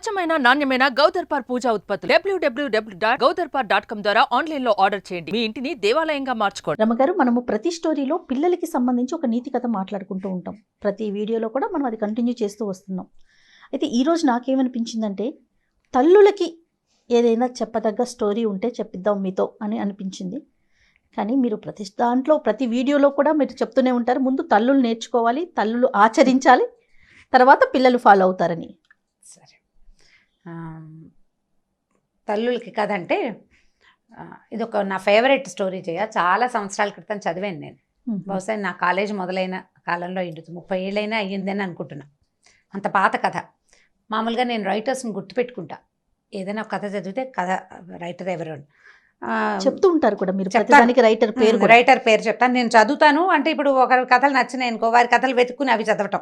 స్వచ్ఛమైన నాణ్యమైన గౌదర్పార్ పూజా ఉత్పత్తులు. W W W dot Gowdarpar dot com ద్వారా ఆన్లైన్లో ఆర్డర్ చేయండి. మీ ఇంటిని దేవాలయంగా మార్చుకోండి. రమగారు మనము ప్రతి స్టోరీలో పిల్లలకి సంబంధించి ఒక నీతి కథ మాట్లాడుకుంటూ ఉంటాం. ప్రతి వీడియోలో కూడా మనం అది కంటిన్యూ చేస్తూ వస్తున్నాం. అయితే ఈరోజు నాకేమనిపించిందంటే తల్లులకి ఏదైనా చెప్పదగ్గ స్టోరీ ఉంటే చెప్పిద్దాం మీతో అని అనిపించింది. కానీ మీరు ప్రతి దాంట్లో ప్రతి వీడియోలో కూడా మీరు చెప్తూనే ఉంటారు. ముందు తల్లులు నేర్చుకోవాలి తల్లులు ఆచరించాలి తర్వాత పిల్లలు ఫాలో అవుతారని. సరే. తల్లులకి కథ అంటే ఆ, ఇది ఒక నా ఫేవరెట్ స్టోరీ చేయ చాలా సంవత్సరాల క్రితం చదివాను నేను. బహుశా నా కాలేజ్ మొదలైన కాలంలో అయ్యింది ముప్పై ఏళ్ళైనా అయ్యిందని అనుకుంటున్నా. అంత పాత కథ. మామూలుగా నేను రైటర్స్ని గుర్తుపెట్టుకుంటా. ఏదైనా ఒక కథ చదివితే కథ రైటర్ ఎవరు చెప్తూ ఉంటారు కూడా మీరు. చెప్తాను. ప్రతిదానికి రైటర్ పేరు. రైటర్ పేరు చెప్తాను. నేను చదువుతాను. అంటే ఇప్పుడు ఒకరి కథలు నచ్చినాయి అనుకో వారి కథలు వెతుక్కుని అవి చదవటం.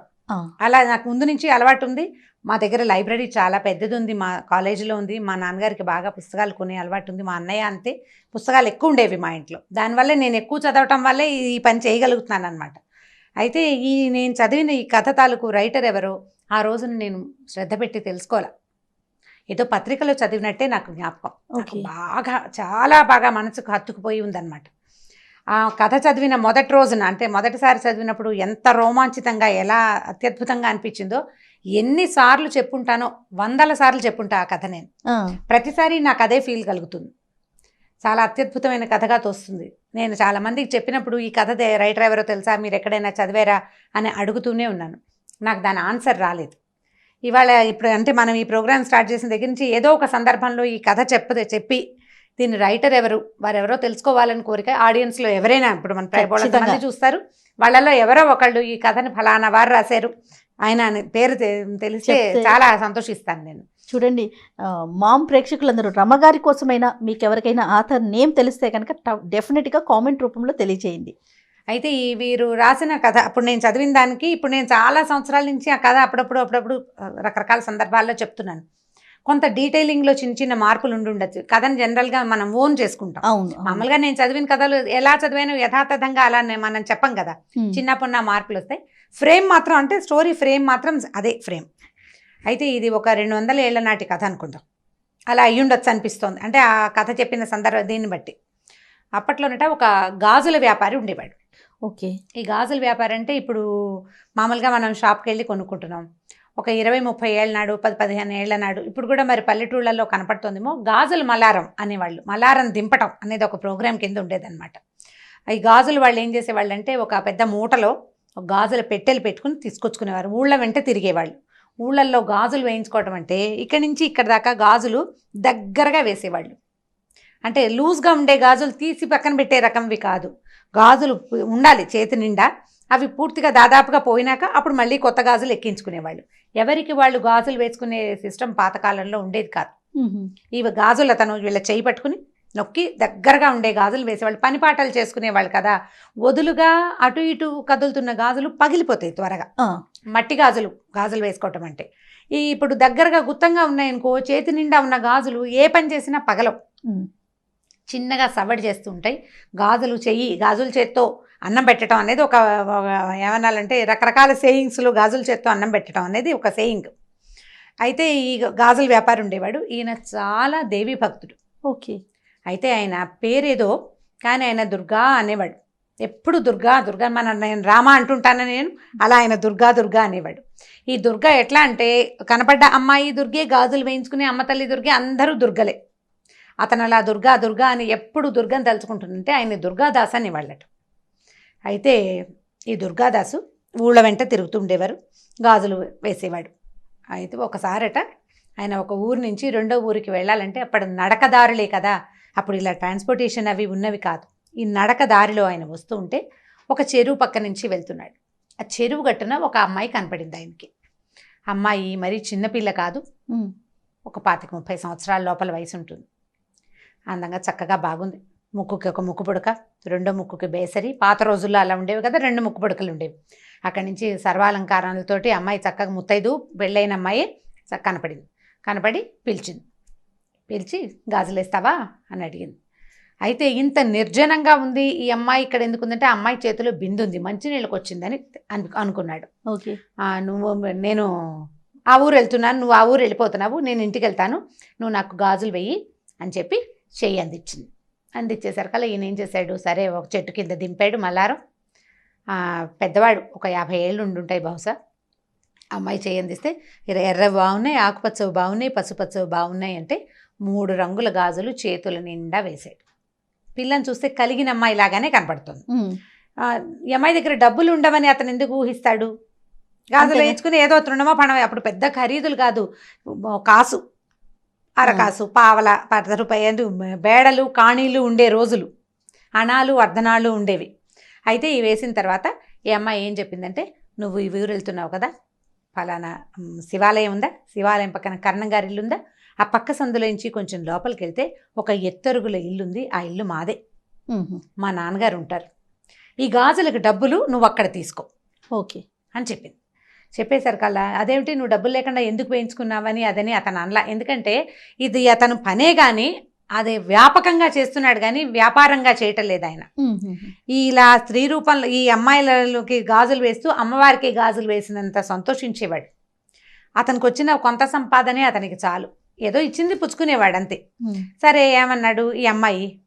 అలా నాకు ముందు నుంచి అలవాటు ఉంది. మా దగ్గర లైబ్రరీ చాలా పెద్దది ఉంది. మా కాలేజీలో ఉంది. మా నాన్నగారికి బాగా పుస్తకాలు కొనే అలవాటు ఉంది. మా అన్నయ్య అంతే. పుస్తకాలు ఎక్కువ ఉండేవి మా ఇంట్లో. దానివల్ల నేను ఎక్కువ చదవటం వల్లే ఈ పని చేయగలుగుతున్నాను అనమాట అయితే ఈ నేను చదివిన ఈ కథ తాలూకు రైటర్ ఎవరో ఆ రోజున నేను శ్రద్ధ పెట్టి తెలుసుకోవాలి. ఏదో పత్రికలో చదివినట్టే నాకు జ్ఞాపకం. బాగా చాలా బాగా మనసుకు హత్తుకుపోయి ఉందన్నమాట. ఆ కథ చదివిన మొదటి రోజున అంటే మొదటిసారి చదివినప్పుడు ఎంత రోమాంచితంగా ఎలా అత్యద్భుతంగా అనిపించిందో ఎన్నిసార్లు చెప్పుంటానో వందల సార్లు చెప్పుంటా ఆ కథ నేను. ప్రతిసారి నాకు అదే ఫీల్ కలుగుతుంది. చాలా అత్యద్భుతమైన కథగా తోస్తుంది. నేను చాలా మందికి చెప్పినప్పుడు ఈ కథ రైటర్ ఎవరో తెలుసా? మీరు ఎక్కడైనా చదివారా? అని అడుగుతూనే ఉన్నాను. నాకు దాని ఆన్సర్ రాలేదు. ఇవాళ ఇప్పుడు అంటే మనం ఈ ప్రోగ్రామ్ స్టార్ట్ చేసిన దగ్గర నుంచి ఏదో ఒక సందర్భంలో ఈ కథ చెప్పదే చెప్పి దీని రైటర్ ఎవరు వారెవరో తెలుసుకోవాలని కోరిక ఆడియన్స్లో ఎవరైనా ఇప్పుడు మన మంది. చూస్తారు. వాళ్ళలో ఎవరో ఒకళ్ళు ఈ కథని ఫలానా వారు రాశారు. ఆయన పేరు తెలిస్తే చాలా సంతోషిస్తాను నేను. చూడండి మామ్ ప్రేక్షకులందరూ రమగారి కోసమైనా మీకు ఎవరికైనా ఆథర్ నేమ్ తెలిస్తే కనుక డెఫినెట్గా కామెంట్ రూపంలో తెలియజేయండి అయితే ఈ వీరు రాసిన కథ అప్పుడు నేను చదివిన దానికి ఇప్పుడు నేను చాలా సంవత్సరాల నుంచి ఆ కథ అప్పుడప్పుడు అప్పుడప్పుడు రకరకాల సందర్భాల్లో చెప్తున్నాను. కొంత డీటెయిలింగ్లో చిన్న చిన్న మార్పులు ఉండి ఉండొచ్చు. కథను జనరల్గా మనం ఓన్ చేసుకుంటాం. అవును. మామూలుగా నేను చదివిన కథలు ఎలా చదివాను యథాతథంగా అలా నే- మనం చెప్పం కదా. చిన్నప్పుడు మార్పులు వస్తాయి. ఫ్రేమ్ మాత్రం అంటే స్టోరీ ఫ్రేమ్ మాత్రం అదే ఫ్రేమ్ అయితే ఇది ఒక రెండు వందల ఏళ్ళ నాటి కథ అనుకుందాం. అలా అయ్యుండొచ్చు అనిపిస్తోంది. అంటే ఆ కథ చెప్పిన సందర్భం దీన్ని బట్టి. అప్పట్లోనట ఒక గాజుల వ్యాపారి ఉండేవాడు. ఓకే. ఈ గాజుల వ్యాపారం అంటే ఇప్పుడు మామూలుగా మనం షాప్కి వెళ్ళి కొనుక్కుంటున్నాం. ఒక ఇరవై ముప్పై ఏళ్ళ నాడు పది పదిహేను ఏళ్ళ నాడు ఇప్పుడు కూడా మరి పల్లెటూళ్ళల్లో కనపడుతుందేమో గాజులు మలారం అనేవాళ్ళు. మలారం దింపటం అనేది ఒక ప్రోగ్రామ్ కింద ఉండేదన్నమాట. ఈ గాజులు వాళ్ళు ఏం చేసేవాళ్ళు అంటే ఒక పెద్ద మూటలో ఒక గాజుల పెట్టెలు పెట్టుకుని తీసుకొచ్చుకునేవారు. ఊళ్ళ వెంట తిరిగేవాళ్ళు. ఊళ్ళల్లో గాజులు వేయించుకోవటం అంటే ఇక్కడి నుంచి ఇక్కడ దాకా గాజులు దగ్గరగా వేసేవాళ్ళు. అంటే లూజ్గా ఉండే గాజులు తీసి పక్కన పెట్టే రకంవి కాదు. గాజులు ఉండాలి చేతి నిండా. అవి పూర్తిగా దాదాపుగా పోయినాక అప్పుడు మళ్ళీ కొత్త గాజులు ఎక్కించుకునేవాళ్ళు. ఎవరికి వాళ్ళు గాజులు వేసుకునే సిస్టమ్ పాతకాలంలో ఉండేది కాదు. ఇవి గాజులు అతను వీళ్ళ చేయి పట్టుకుని నొక్కి దగ్గరగా ఉండే గాజులు వేసేవాళ్ళు. పని పాటలు చేసుకునేవాళ్ళు కదా. వదులుగా అటు ఇటు కదులుతున్న గాజులు పగిలిపోతాయి త్వరగా. మట్టి గాజులు గాజులు వేసుకోవటం అంటే. ఈ ఇప్పుడు దగ్గరగా గుత్తంగా ఉన్నాయనుకో చేతి నిండా ఉన్న గాజులు ఏ పని చేసినా పగలవు. చిన్నగా సవడి చేస్తూ ఉంటాయి గాజులు చెయ్యి గాజుల చేత్తో అన్నం పెట్టడం అనేది ఒక ఏమనాలంటే రకరకాల సేయింగ్స్లో గాజుల చేత్తో అన్నం పెట్టడం అనేది ఒక సేయింగ్. అయితే ఈ గాజుల వ్యాపారి ఉండేవాడు. ఈయన చాలా దేవి భక్తుడు. ఓకే. అయితే ఆయన పేరేదో కానీ ఆయన దుర్గా అనేవాడు. ఎప్పుడు దుర్గా దుర్గా మన నేను రామ అంటుంటాను నేను అలా ఆయన దుర్గా దుర్గా అనేవాడు. ఈ దుర్గా ఎట్లా అంటే కనపడ్డ అమ్మాయి దుర్గే గాజులు వేయించుకునే అమ్మ తల్లి దుర్గే అందరూ దుర్గలే. అతను అలా దుర్గా దుర్గా అని ఎప్పుడు దుర్గని తలుచుకుంటుంటే ఆయన దుర్గాదాస్ అనేవాళ్ళట అయితే ఈ దుర్గాదాసు ఊళ్ళ వెంట తిరుగుతూ ఉండేవారు గాజులు వేసేవాడు. అయితే ఒకసారట ఆయన ఒక ఊరు నుంచి రెండో ఊరికి వెళ్ళాలంటే అప్పుడు నడకదారులే కదా అప్పుడు ఇలా ట్రాన్స్పోర్టేషన్ అవి ఉన్నవి కాదు. ఈ నడక దారిలో ఆయన వస్తూ ఉంటే ఒక చెరువు పక్క నుంచి వెళ్తున్నాడు. ఆ చెరువు గట్టున ఒక అమ్మాయి కనపడింది ఆయనకి. అమ్మాయి మరీ చిన్నపిల్ల కాదు ఒక పాతిక ముప్పై సంవత్సరాల లోపల వయసు ఉంటుంది అందంగా చక్కగా బాగుంది. ముక్కుకి ఒక ముక్కు పుడక రెండో ముక్కుకి బేసరి పాత రోజుల్లో అలా ఉండేవి కదా రెండు ముక్కు పుడకలు ఉండేవి. అక్కడి నుంచి సర్వాలంకారాలతోటి అమ్మాయి చక్కగా ముత్తైదు పెళ్ళైన అమ్మాయి కనపడింది. కనపడి పిలిచింది. పిలిచి గాజులేస్తావా? అని అడిగింది. అయితే ఇంత నిర్జనంగా ఉంది ఈ అమ్మాయి ఇక్కడ ఎందుకు ఉందంటే అమ్మాయి చేతిలో బిందు ఉంది మంచినీళ్ళకి వచ్చిందని అను అనుకున్నాడు. ఓకే. "ఆ, నువ్వు నేను ఆ ఊరు వెళ్తున్నాను నువ్వు ఆ ఊరు వెళ్ళిపోతున్నావు నేను ఇంటికి వెళ్తాను నువ్వు నాకు గాజులు వెయ్యి అని చెప్పి చెయ్యి అందించింది అందించేసరికల్లా ఈయన ఏం చేశాడు సరే ఒక చెట్టు కింద దింపాడు మల్లారం. ఆ, పెద్దవాడు ఒక యాభై ఏళ్ళు ఉండుంటాయి బహుశా. అమ్మాయి చెయ్యి అందిస్తే ఎర్ర బాగున్నాయి ఆకుపచ్చవి బాగున్నాయి పసుపచ్చవి బాగున్నాయి అంటే మూడు రంగుల గాజులు చేతుల నిండా వేసాడు పిల్లని చూస్తే కలిగిన అమ్మాయి లాగానే కనపడుతుంది. ఈ అమ్మాయి దగ్గర డబ్బులు ఉండవని అతను ఎందుకు ఊహిస్తాడు? గాజులు. వేయించుకుని ఏదో తృణమో పణమో అప్పుడు పెద్ద ఖరీదులు కాదు. కాసు. అరకాసు పావల పది రూపాయలు బేడలు కాణీలు ఉండే రోజులు. అణాలు అర్ధనాలు ఉండేవి. అయితే ఇవి వేసిన తర్వాత ఈ అమ్మాయి ఏం చెప్పిందంటే నువ్వు ఈ ఊరు వెళ్తున్నావు కదా? ఫలానా శివాలయం ఉందా? శివాలయం పక్కన కర్ణం గారి ఇల్లు ఉందా? ఆ పక్క సందులోంచి కొంచెం లోపలికి వెళ్తే ఒక ఎత్తరుగుల ఇల్లు ఉంది. ఆ ఇల్లు మాదే. మా నాన్నగారు ఉంటారు. ఈ గాజులకు డబ్బులు నువ్వు అక్కడ తీసుకో. ఓకే. అని చెప్పింది. చెప్పేసరికల్లా అదేమిటి నువ్వు డబ్బులు లేకుండా ఎందుకు వేయించుకున్నావని అదని అతను అనలా. ఎందుకంటే ఇది అతను పనే కానీ అది వ్యాపకంగా చేస్తున్నాడు కానీ వ్యాపారంగా చేయటం లేదు ఆయన. ఇలా స్త్రీ రూపంలో ఈ అమ్మాయిలకి గాజులు వేస్తూ అమ్మవారికి గాజులు వేసినంత సంతోషించేవాడు. అతనికి వచ్చిన కొంత సంపాదనే అతనికి చాలు. ఏదో ఇచ్చింది పుచ్చుకునేవాడు అంతే. సరే ఏమన్నాడు? ఈ అమ్మాయి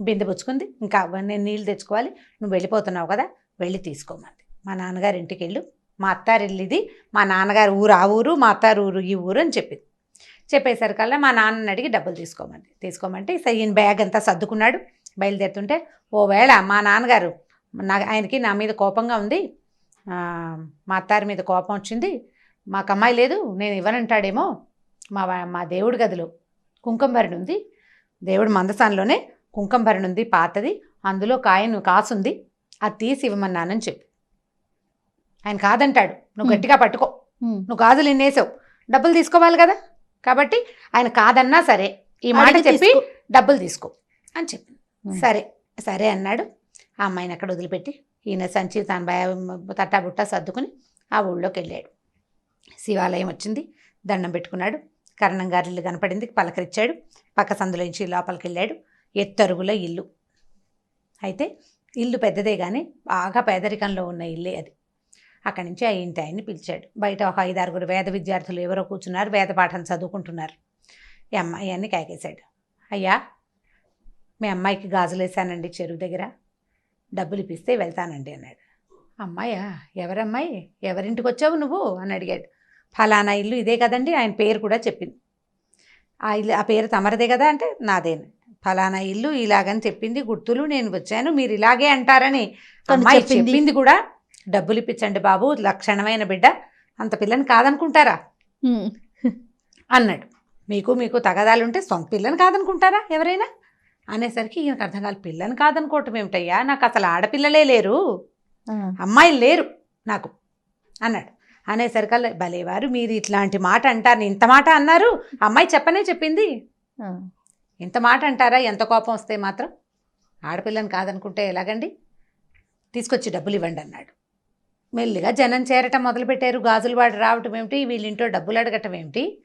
బిందె పుచ్చుకుంది. ఇంకా నేను నీళ్ళు తెచ్చుకోవాలి. నువ్వు వెళ్ళిపోతున్నావు కదా వెళ్ళి తీసుకోమంది మా నాన్నగారి ఇంటికి వెళ్ళు మా అత్తారు ఇల్లు మా నాన్నగారు ఊరు ఆ ఊరు మా అత్తారు ఊరు ఈ ఊరు అని చెప్పింది. చెప్పేసరికల్లా మా నాన్నని అడిగి డబ్బులు తీసుకోమంది. తీసుకోమంటే సరే ఈయన బ్యాగ్ అంతా సర్దుకున్నాడు. బయలుదేరుతుంటే ఓవేళ మా నాన్నగారు నా ఆయనకి నా మీద కోపంగా ఉంది మా అత్తారి మీద కోపం వచ్చింది మాకు అమ్మాయి లేదు నేను ఇవ్వనంటాడేమో మా మా దేవుడి గదిలో కుంకంభరణి ఉంది దేవుడు మందసాన్లోనే కుంకంభరణి ఉంది పాతది అందులో కాయను కాసుంది అది తీసి ఇవ్వమన్నానని చెప్పి. ఆయన కాదంటాడు. నువ్వు. గట్టిగా పట్టుకో. నువ్వు గాజులు ఇన్నేసావు. డబ్బులు తీసుకోవాలి కదా. కాబట్టి ఆయన కాదన్నా సరే ఈ మాట చెప్పి. డబ్బులు తీసుకో అని Hmm. సరే సరే అన్నాడు. ఆ అమ్మాయిని అక్కడ వదిలిపెట్టి ఈయన సంచి తన భయ తట్టా బుట్ట సర్దుకుని ఆ ఊళ్ళోకి వెళ్ళాడు. శివాలయం వచ్చింది. దండం పెట్టుకున్నాడు. కరణం గారి ఇల్లు కనపడింది. పలకరించాడు పక్క సందులోంచి లోపలికి వెళ్ళాడు. ఎత్తరుగుల ఇల్లు. అయితే ఇల్లు పెద్దదే కానీ బాగా పేదరికంలో ఉన్న ఇల్లే అది. అక్కడి నుంచి ఆ ఇంటి ఆయన్ని పిలిచాడు. బయట ఒక ఐదారుగురు వేద విద్యార్థులు ఎవరో కూర్చున్నారు వేద పాఠం చదువుకుంటున్నారు. ఈ అమ్మాయి అన్ని కాకేశాడు. అయ్యా మీ అమ్మాయికి గాజులు వేసానండి చెరువు దగ్గర. డబ్బులు ఇప్పిస్తే వెళ్తానండి అన్నాడు. అమ్మాయా ఎవరమ్మాయి? ఎవరింటికి వచ్చావు నువ్వు? అని అడిగాడు. ఫలానా ఇల్లు ఇదే కదండి ఆయన పేరు కూడా చెప్పింది. ఆ ఇల్లు ఆ పేరు తమరదే కదా అంటే నాదేను ఫలానా ఇల్లు ఇలాగని చెప్పింది గుర్తులు నేను వచ్చాను మీరు ఇలాగే అంటారని అమ్మాయి. చెప్పింది కూడా డబ్బులు ఇప్పించండి బాబు లక్షణమైన బిడ్డ అంత పిల్లని కాదనుకుంటారా. అన్నాడు. మీకు మీకు తగదాలుంటే సొంత పిల్లని కాదనుకుంటారా ఎవరైనా? అనేసరికి ఈయనకు అర్థం కాదు పిల్లని కాదనుకోవటం ఏమిటయ్యా? నాకు అసలు ఆడపిల్లలే లేరు. అమ్మాయిలు లేరు నాకు అన్నాడు. అనేసరికల్లా భలేవారు మీరు ఇట్లాంటి మాట అంటారు ఇంత మాట అన్నారు. అమ్మాయి చెప్పనే చెప్పింది. ఇంత మాట అంటారా? ఎంత కోపం వస్తే మాత్రం? ఆడపిల్లని కాదనుకుంటే ఎలాగండి? తీసుకొచ్చి డబ్బులు ఇవ్వండి అన్నాడు. మెల్లిగా జనం చేరటం మొదలుపెట్టారు. గాజులు వాడు రావటం ఏమిటి? వీళ్ళింటో డబ్బులు అడగటం ఏమిటి?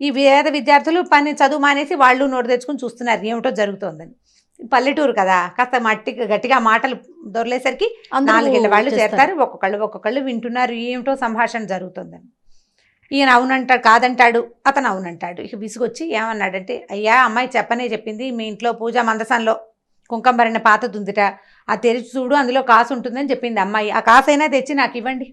ఈ వేద విద్యార్థులు పని చదువు మానేసి వాళ్ళు నోటు తెచ్చుకుని చూస్తున్నారు. ఏమిటో జరుగుతోందని. పల్లెటూరు కదా కాస్త మట్టి గట్టిగా మాటలు దొరలేసరికి అందరూ నాలుగేళ్ళ వాళ్ళు చేస్తారు. ఒక్కొక్కళ్ళు ఒక్కొక్కళ్ళు వింటున్నారు. ఏమిటో సంభాషణ జరుగుతుందని. ఈయన అవునంటాడు కాదంటాడు? అతను అవునంటాడు. ఇక విసుగొచ్చి ఏమన్నాడంటే అయ్యా అమ్మాయి చెప్పనే చెప్పింది మీ ఇంట్లో పూజా మందసంలో. కుంకంబరిన పాతది ఉందిట ఆ తెరిచి చూడు అందులో కాసు ఉంటుందని చెప్పింది అమ్మాయి. ఆ కాసైనా తెచ్చి నాకు ఇవ్వండి.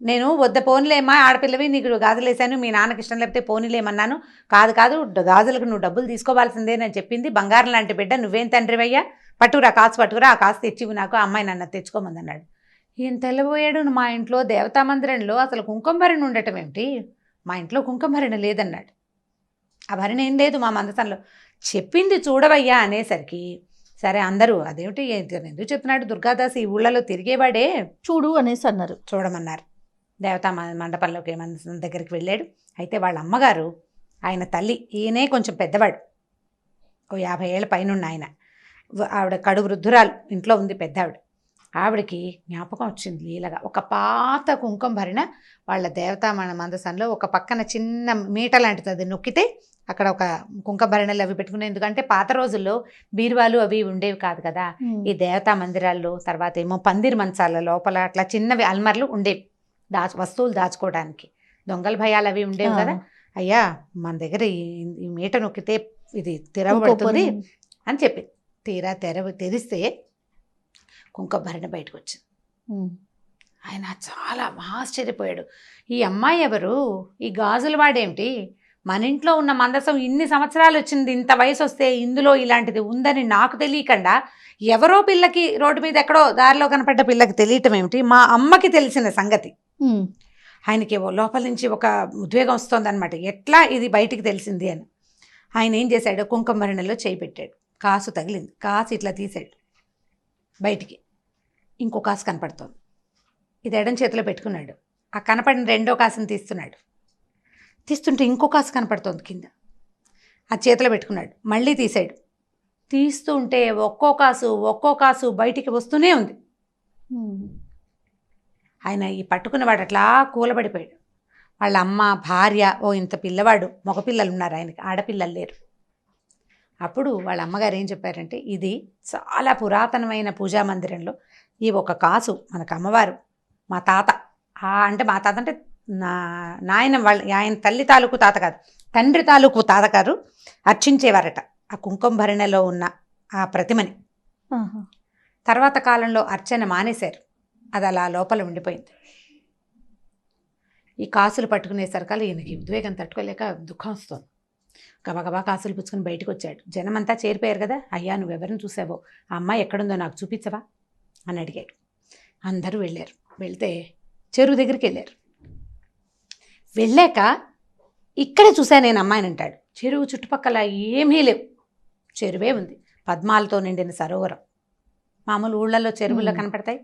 నేను వద్ద పోనీలేమ్మా ఆడపిల్లవి నీకు గాజులేసాను మీ నాన్నకి ఇష్టం లేకపోతే పోనీలేమన్నాను. కాదు కాదు గాజులకు నువ్వు డబ్బులు తీసుకోవాల్సిందేనని చెప్పింది. బంగారం లాంటి బిడ్డ నువ్వేం తండ్రివయ్యా? పట్టుకురా కాసు పట్టుకురా ఆ కాసు తెచ్చివి నాకు ఆ అమ్మాయి నన్ను తెచ్చుకోమంది అన్నాడు ఈయన తెల్లబోయాడు మా ఇంట్లో దేవతా మందిరంలో అసలు కుంకుమభరణి ఉండటం ఏమిటి? మా ఇంట్లో కుంకుమభరణి లేదన్నాడు. ఆ భరణి ఏం లేదు మా మందసంలో. చెప్పింది చూడవయ్యా అనేసరికి సరే అందరూ అదేమిటి ఎందుకు చెప్తున్నాడు దుర్గాదాస్ ఈ ఊళ్ళలో తిరిగేవాడే? చూడు అనేసి అన్నారు. చూడమన్నారు. దేవతా మండపంలోకి మందసం దగ్గరికి వెళ్ళాడు. అయితే వాళ్ళ అమ్మగారు ఆయన తల్లి ఈయనే కొంచెం పెద్దవాడు. ఓ యాభై ఏళ్ళ పైన ఆయన. ఆవిడ కడు వృద్ధురాలు ఇంట్లో ఉంది పెద్ద ఆవిడ ఆవిడకి జ్ఞాపకం వచ్చింది లీలగా. ఒక పాత కుంకుమ భరిన వాళ్ళ దేవతా మన మందసంలో ఒక పక్కన చిన్న మీట లాంటిది అది నొక్కితే అక్కడ ఒక కుంకుమ భరణలు అవి పెట్టుకునే ఎందుకంటే పాత రోజుల్లో బీరువాలు అవి ఉండేవి కాదు కదా. ఈ దేవతా మందిరాల్లో తర్వాత ఏమో పందిరి మంచాల లోపల అట్లా చిన్నవి అల్మర్లు ఉండేవి దాచు వస్తువులు దాచుకోవడానికి. దొంగల భయాలు అవి ఉండేవి. కదా. అయ్యా మన దగ్గర ఈ- మీట నొక్కితే ఇది తెరవబడుతుంది అని చెప్పింది తీరా తెర తెరిస్తే కుంకుమభరణ బయటకు వచ్చింది. ఆయన చాలా ఆశ్చర్యపోయాడు. ఈ అమ్మాయి ఎవరు? ఈ గాజులు వాడేమిటి? మన ఇంట్లో ఉన్న మందసం ఇన్ని సంవత్సరాలు వచ్చింది ఇంత వయసు వస్తే ఇందులో ఇలాంటిది ఉందని నాకు తెలియకుండా. ఎవరో పిల్లకి రోడ్డు మీద ఎక్కడో దారిలో కనపడ్డ పిల్లకి తెలియటం ఏమిటి? మా అమ్మకి తెలిసిన సంగతి. ఆయనకి లోపల నుంచి ఒక ఉద్వేగం వస్తుందన్నమాట. ఎట్లా ఇది బయటికి తెలిసింది అని. ఆయన ఏం చేశాడు? కుంకుమరణలో చేయి పెట్టాడు. కాసు తగిలింది. కాసు ఇట్లా తీసాడు బయటికి. ఇంకో కాసు కనపడుతోంది. ఇది ఎడం చేతిలో పెట్టుకున్నాడు. ఆ కనపడిన రెండో కాసుని తీస్తున్నాడు. తీస్తుంటే ఇంకో కాసు కనపడుతోంది కింద. ఆ చేతిలో పెట్టుకున్నాడు. మళ్ళీ తీసాడు తీస్తుంటే ఒక్కో కాసు ఒక్కో కాసు బయటికి వస్తూనే ఉంది. ఆయన ఈ పట్టుకున్నవాడు అట్లా కూలబడిపోయాడు. వాళ్ళ అమ్మ భార్య ఓ ఇంత పిల్లవాడు మగపిల్లలు ఉన్నారు ఆయనకి ఆడపిల్లలు లేరు. అప్పుడు వాళ్ళ అమ్మగారు ఏం చెప్పారంటే ఇది చాలా పురాతనమైన పూజా మందిరంలో ఈ ఒక కాసు మనకు అమ్మవారు మా తాత. ఆ అంటే మా తాత అంటే నా నాయన వాళ్ళ ఆయన తల్లి తాలూకు తాత కాదు తండ్రి తాలూకు తాతగారు అర్చించేవారట. ఆ కుంకుమ భరణలో ఉన్న ఆ ప్రతిమని. తర్వాత కాలంలో అర్చన మానేశారు. అది అలా లోపల ఉండిపోయింది. ఈ కాసులు పట్టుకునేసరికల్లా ఈయనకి ఉద్వేగం తట్టుకోలేక దుఃఖం వస్తుంది. గబగబా కాసులు పుచ్చుకొని బయటకు వచ్చాడు. జనమంతా చేరిపోయారు కదా. అయ్యా నువ్వెవరిని చూసావో? ఆ అమ్మాయి ఎక్కడుందో నాకు చూపించవా? అని అడిగాడు. అందరూ వెళ్ళారు. వెళ్తే చెరువు దగ్గరికి వెళ్ళారు. వెళ్ళాక ఇక్కడే చూసా నేను అమ్మాయిని అంటాడు. చెరువు చుట్టుపక్కల ఏమీ లేవు. చెరువే ఉంది. పద్మాలతో నిండిన సరోవరం. మామూలు ఊళ్ళల్లో చెరువుల్లో. కనపడతాయి.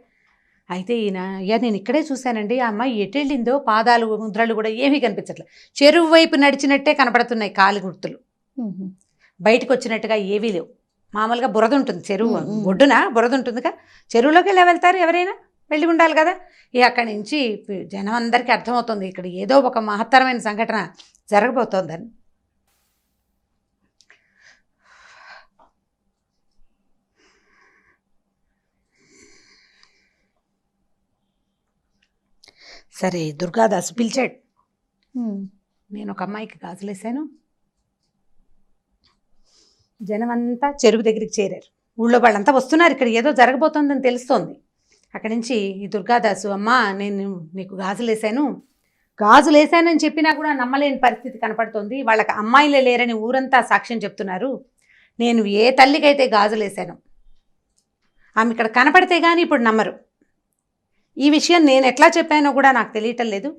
అయితే ఈయన అయ్యా నేను ఇక్కడే చూశానండి. ఆ అమ్మాయి ఎటు వెళ్ళిందో పాదాలు ముద్రలు కూడా ఏమీ కనిపించట్లేదు. చెరువు వైపు నడిచినట్టే కనపడుతున్నాయి కాలి గుర్తులు. బయటకు వచ్చినట్టుగా ఏవీ లేవు. మామూలుగా బురద ఉంటుంది చెరువు. ఒడ్డున బురద ఉంటుందిగా చెరువులోకి వెళ్ళి వెళ్తారు ఎవరైనా? వెళ్ళి ఉండాలి కదా. ఇక అక్కడి నుంచి జనం అందరికీ అర్థమవుతుంది ఇక్కడ ఏదో ఒక మహత్తరమైన సంఘటన జరగబోతోందని. సరే దుర్గాదాసు పిలిచాడు. నేను ఒక అమ్మాయికి గాజులేసాను జనం అంతా చెరువు దగ్గరికి చేరారు. ఊళ్ళో వాళ్ళంతా వస్తున్నారు ఇక్కడ. ఏదో జరగబోతోందని తెలుస్తోంది. అక్కడి నుంచి ఈ దుర్గాదాసు అమ్మా నేను నీకు గాజులేశాను గాజులేశానని చెప్పినా కూడా నమ్మలేని పరిస్థితి కనపడుతోంది. వాళ్ళకి అమ్మాయిలే లేరని ఊరంతా సాక్ష్యం చెప్తున్నారు. నేను ఏ తల్లికైతే గాజులేశాను ఆమె ఇక్కడ కనపడితే కానీ ఇప్పుడు నమ్మరు. ఈ విషయం నేను ఎట్లా చెప్పానో కూడా నాకు తెలియటం లేదు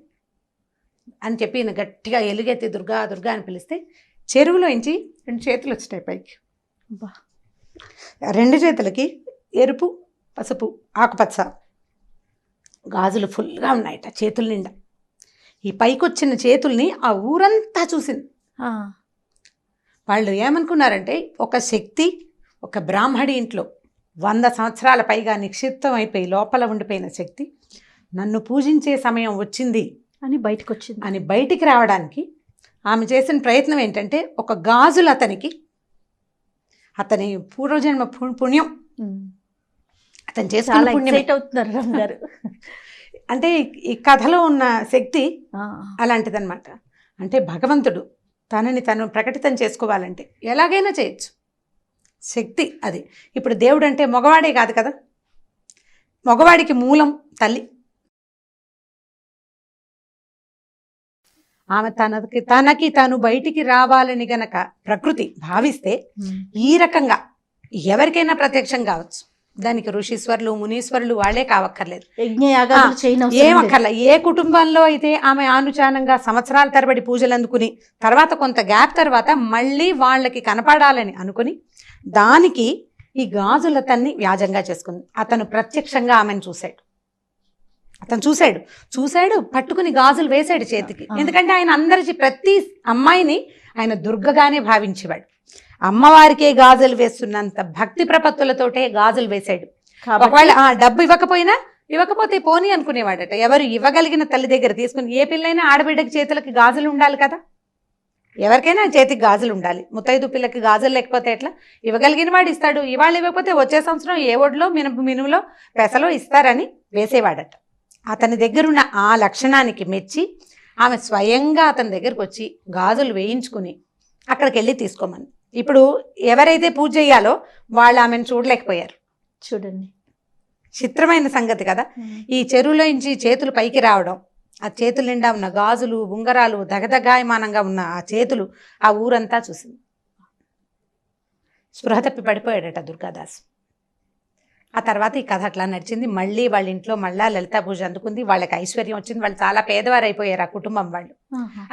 అని చెప్పి గట్టిగా ఎలుగెత్తి దుర్గా దుర్గా అని పిలిస్తే చెరువులోంచి రెండు చేతులు వచ్చినాయి పైకి. రెండు చేతులకి ఎరుపు పసుపు ఆకుపచ్చ గాజులు ఫుల్గా ఉన్నాయట చేతుల నిండా ఈ పైకి వచ్చిన చేతుల్ని ఆ ఊరంతా చూసింది. వాళ్ళు ఏమనుకున్నారంటే ఒక శక్తి ఒక బ్రాహ్మడి ఇంట్లో వంద సంవత్సరాల పైగా నిక్షిప్తం అయిపోయి లోపల ఉండిపోయిన శక్తి నన్ను పూజించే సమయం వచ్చింది అని బయటకు వచ్చింది అని బయటికి రావడానికి ఆమె చేసిన ప్రయత్నం ఏంటంటే ఒక గాజులు అతనికి అతని పూర్వజన్మ పు- పుణ్యం. అతను చేసుకున్న పుణ్యం గారు అంటే ఈ కథలో ఉన్న శక్తి. అలాంటిదన్నమాట. అంటే భగవంతుడు తనని తను ప్రకటితం చేసుకోవాలంటే ఎలాగైనా చేయొచ్చు. శక్తి అది. ఇప్పుడు దేవుడు అంటే మగవాడే కాదు కదా? మగవాడికి మూలం తల్లి. ఆమె తనకి తనకి తాను బయటికి రావాలని గనక ప్రకృతి భావిస్తే. ఈ రకంగా ఎవరికైనా ప్రత్యక్షం కావచ్చు. దానికి ఋషీశ్వరులు మునీశ్వరులు వాళ్ళే కావక్కర్లేదు. ఏమక్కర్ల ఏ కుటుంబంలో అయితే ఆమె ఆనుచానంగా సంవత్సరాల తరబడి పూజలు అందుకుని తర్వాత కొంత గ్యాప్ తర్వాత మళ్ళీ వాళ్ళకి కనపడాలని అనుకుని దానికి ఈ గాజుల తన్ని వ్యాజంగా చేసుకుంది. అతను ప్రత్యక్షంగా ఆమెను చూశాడు. అతను చూశాడు. చూశాడు పట్టుకుని గాజులు వేశాడు చేతికి. ఎందుకంటే ఆయన అందరి ప్రతి అమ్మాయిని ఆయన దుర్గగానే భావించేవాడు. అమ్మవారికే గాజులు వేస్తున్నంత భక్తి ప్రపత్తులతోటే గాజులు వేశాడు. ఒకవేళ ఆ డబ్బు ఇవ్వకపోయినా ఇవ్వకపోతే పోనీ అనుకునేవాడట. ఎవరు ఇవ్వగలిగిన తల్లి దగ్గర తీసుకుని ఏ పిల్లైనా ఆడబిడ్డకి చేతులకి గాజులు ఉండాలి కదా? ఎవరికైనా చేతికి గాజులు ఉండాలి. ముత్తైదు పిల్లకి గాజులు లేకపోతే ఎట్లా? ఇవ్వగలిగిన వాడు ఇస్తాడు. ఇవాళ ఇవ్వకపోతే వచ్చే సంవత్సరం ఏ ఒడిలో మినుపు మినుములో పెసలో ఇస్తారని వేసేవాడట. అతని దగ్గరున్న ఆ లక్షణానికి మెచ్చి ఆమె స్వయంగా అతని దగ్గరకు వచ్చి గాజులు వేయించుకుని అక్కడికి వెళ్ళి తీసుకోమని. ఇప్పుడు ఎవరైతే పూజ చేయాలో వాళ్ళు ఆమెను చూడలేకపోయారు. చూడండి. చిత్రమైన సంగతి కదా. ఈ చెరువులో నుంచి చేతులు పైకి రావడం ఆ చేతుల నిండా ఉన్న గాజులు ఉంగరాలు దగదగాయమానంగా ఉన్న ఆ చేతులు ఆ ఊరంతా చూసింది. స్పృహ తప్పి పడిపోయాడట దుర్గాదాస్. ఆ తర్వాత ఈ కథ అట్లా నడిచింది. మళ్ళీ వాళ్ళ ఇంట్లో మళ్ళా లలితా పూజ అందుకుంది. వాళ్ళకి ఐశ్వర్యం వచ్చింది. వాళ్ళు చాలా పేదవారు అయిపోయారు ఆ కుటుంబం వాళ్ళు.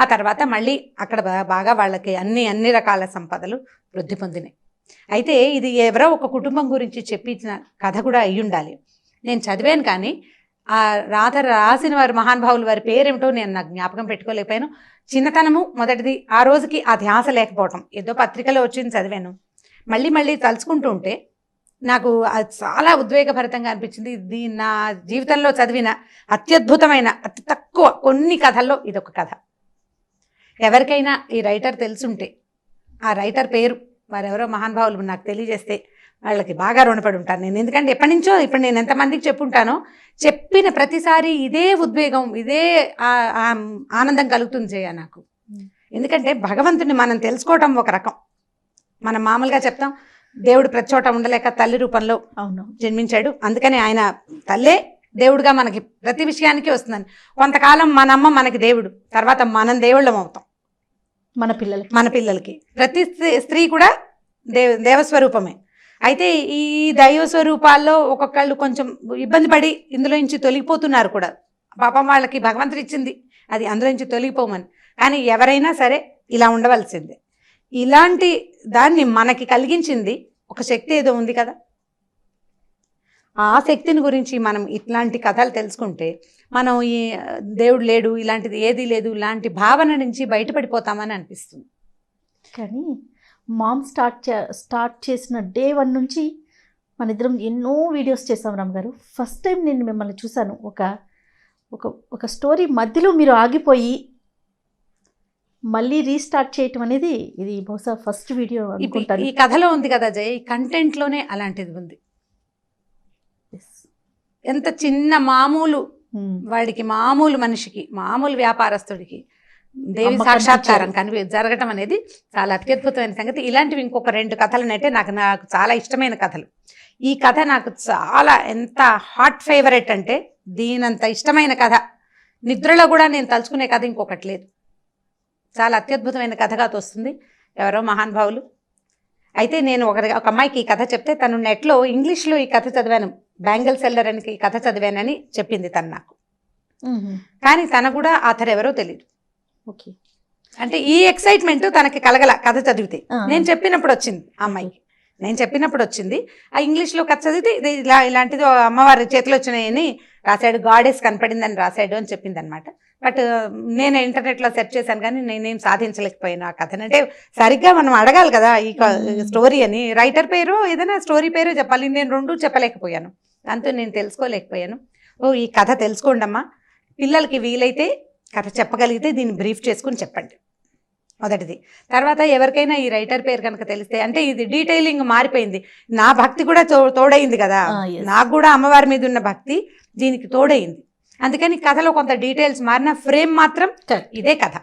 ఆ తర్వాత మళ్ళీ అక్కడ బాగా వాళ్ళకి అన్ని అన్ని రకాల సంపదలు వృద్ధి పొందినాయి. అయితే ఇది ఎవరో ఒక కుటుంబం గురించి చెప్పించిన కథ కూడా అయి ఉండాలి నేను చదివాను కానీ ఆ రాత రాసిన వారి మహానుభావులు వారి పేరేమిటో నేను నాకు జ్ఞాపకం పెట్టుకోలేకపోయాను. చిన్నతనము మొదటిది. ఆ రోజుకి ఆ ధ్యాస లేకపోవటం. ఏదో పత్రికలో వచ్చింది చదివాను. మళ్ళీ మళ్ళీ తలుచుకుంటూ ఉంటే నాకు అది చాలా ఉద్వేగభరితంగా అనిపించింది. ఇది నా జీవితంలో చదివిన అత్యద్భుతమైన అతి తక్కువ కొన్ని కథల్లో ఇదొక కథ. ఎవరికైనా ఈ రైటర్ తెలుసుంటే ఆ రైటర్ పేరు వారెవరో మహానుభావులు నాకు తెలియజేస్తే వాళ్ళకి బాగా రుణపడి ఉంటాను నేను. ఎందుకంటే ఎప్పటి నుంచో ఇప్పుడు నేను ఎంతమందికి చెప్పుంటానో చెప్పిన ప్రతిసారి ఇదే ఉద్వేగం ఇదే ఆనందం కలుగుతుంది జయ నాకు. ఎందుకంటే భగవంతుని మనం తెలుసుకోవటం ఒక రకం. మనం మామూలుగా చెప్తాం దేవుడు ప్రతి చోట ఉండలేక తల్లి రూపంలో అవును. జన్మించాడు. అందుకని ఆయన తల్లే దేవుడుగా మనకి ప్రతి విషయానికి వస్తుందని. కొంతకాలం మన అమ్మ మనకి దేవుడు. తర్వాత మనం దేవుళ్ళం అవుతాం. మన పిల్లలకి. మన పిల్లలకి. ప్రతి స్త్రీ- కూడా దేవ దేవస్వరూపమే. అయితే ఈ దైవ స్వరూపాల్లో ఒక్కొక్కళ్ళు కొంచెం ఇబ్బంది పడి ఇందులో నుంచి తొలగిపోతున్నారు కూడా. పాపం వాళ్ళకి భగవంతుడు ఇచ్చింది. అది అందులో నుంచి తొలగిపోమని. కానీ ఎవరైనా సరే ఇలా ఉండవలసిందే. ఇలాంటి దాన్ని మనకి కలిగించింది ఒక శక్తి ఏదో ఉంది కదా. ఆ శక్తిని గురించి మనం ఇట్లాంటి కథలు తెలుసుకుంటే మనం ఈ దేవుడు లేడు ఇలాంటిది ఏది లేదు ఇలాంటి భావన నుంచి బయటపడిపోతామని అనిపిస్తుంది. కానీ మామ్ స్టార్ట్ చే- స్టార్ట్ చేసిన డే వన్ నుంచి మన ఇద్దరం ఎన్నో వీడియోస్ చేసాం రామ్ గారు. ఫస్ట్ టైం నేను మిమ్మల్ని చూశాను. ఒక ఒక ఒక స్టోరీ మధ్యలో మీరు ఆగిపోయి మళ్ళీ రీస్టార్ట్ చేయటం అనేది ఇది బహుశా ఫస్ట్ వీడియో అనుకుంటాను ఈ కథలో ఉంది కదా జయ ఈ కంటెంట్లోనే అలాంటిది ఉంది. ఎంత చిన్న మామూలు Hmm. వాడికి మామూలు మనిషికి మామూలు వ్యాపారస్తుడికి దేవి సాక్షాత్కారం. కనిపి జరగటం అనేది చాలా అత్యద్భుతమైన సంగతి ఇలాంటివి ఇంకొక రెండు కథలు అంటే నాకు నాకు చాలా ఇష్టమైన కథలు ఈ కథ నాకు చాలా ఎంత హాట్ ఫేవరెట్ అంటే దీనంత ఇష్టమైన కథ నిద్రలో కూడా నేను తలుచుకునే కథ ఇంకొకటి లేదు చాలా అత్యద్భుతమైన కథగా తోస్తుంది ఎవరో మహానుభావులు అయితే నేను ఒక ఒక అమ్మాయికి ఈ కథ చెప్తే తను నెట్లో ఇంగ్లీష్లో ఈ కథ చదివాను. బ్యాంగిల్ సెల్లర్ అని ఈ కథ చదివానని చెప్పింది తను నాకు. కానీ తన కూడా ఆథర్ ఎవరో తెలియదు ఓకే. అంటే ఈ ఎక్సైట్మెంట్ తనకి కలగల కథ చదివితే. నేను చెప్పినప్పుడు వచ్చింది అమ్మాయికి. నేను చెప్పినప్పుడు వచ్చింది. ఆ ఇంగ్లీష్లో కథ చదివితే ఇది ఇలా ఇలాంటిది అమ్మవారి చేతిలో వచ్చినాయని రాశాడు. గాడెస్ కనపడిందని రాశాడు అని చెప్పింది అనమాట బట్ నేను ఇంటర్నెట్లో సెర్చ్ చేశాను కానీ నేనేం సాధించలేకపోయాను ఆ కథను. అంటే సరిగ్గా మనం అడగాలి కదా ఈ. స్టోరీ అని. రైటర్ పేరు ఏదైనా స్టోరీ పేరు చెప్పాలి. నేను రెండు చెప్పలేకపోయాను. దాంతో నేను తెలుసుకోలేకపోయాను. ఓ ఈ కథ తెలుసుకోండి అమ్మా పిల్లలకి వీలైతే కథ చెప్పగలిగితే దీన్ని బ్రీఫ్ చేసుకుని చెప్పండి. మొదటిది. తర్వాత ఎవరికైనా ఈ రైటర్ పేరు కనుక తెలిస్తే అంటే ఇది డీటెయిలింగ్ మారిపోయింది. నా భక్తి కూడా తో తోడైంది కదా. నాకు కూడా అమ్మవారి మీద ఉన్న భక్తి దీనికి తోడైంది అందుకని కథలో కొంత డీటెయిల్స్ మారిన ఫ్రేమ్ మాత్రం. ఇదే కథ